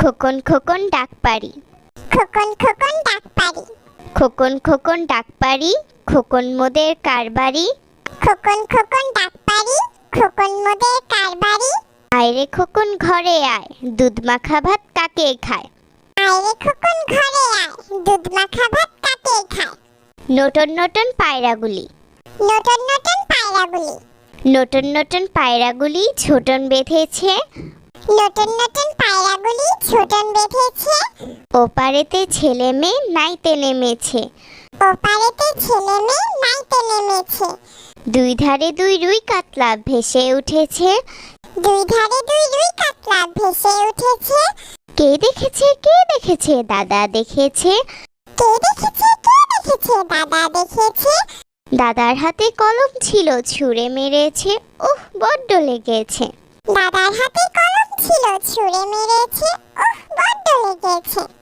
খোকন খোকন ডাক পারি খোকন খোকন ডাক পারি খোকন খোকন ডাক পারি খোকন মোদের কারবারি খোকন খোকন ডাক পারি খোকন মোদের কারবারি আয়রে খোকন ঘরে আয় দুধ মাখা ভাত কাকে খায়? আয়রে খোকন ঘরে আয় দুধ মাখা ভাত কাকে খায়? নটন নটন পায়রাগুলি নতুন নতুন পায়রাগুলি নটন নটন পায়রাগুলি ছোটন বেঁধেছে। নতুন নতুন বেঁধেছে ওপারেতে ছেলে মেয়ে নাইতে নেমেছে। ওপারেতে ছেলে মেয়ে নাইতে নেমেছে। দুই ধারে দুই রুই কাতলা ভেসে উঠেছে। দুই ধারে দুই রুই কাতলা ভেসে উঠেছে। কে দেখেছে কে দেখেছে? দাদা দেখেছে। কে দেখেছে কে দেখেছে? দাদা দেখেছে। দাদার হাতে কলম ছিল ছুঁড়ে মেরেছে। ওহ বড্ড লেগেছে। দাদার হাতে কলম ছিল ছুঁড়ে মেরেছে। ওহ বড্ড লেগেছে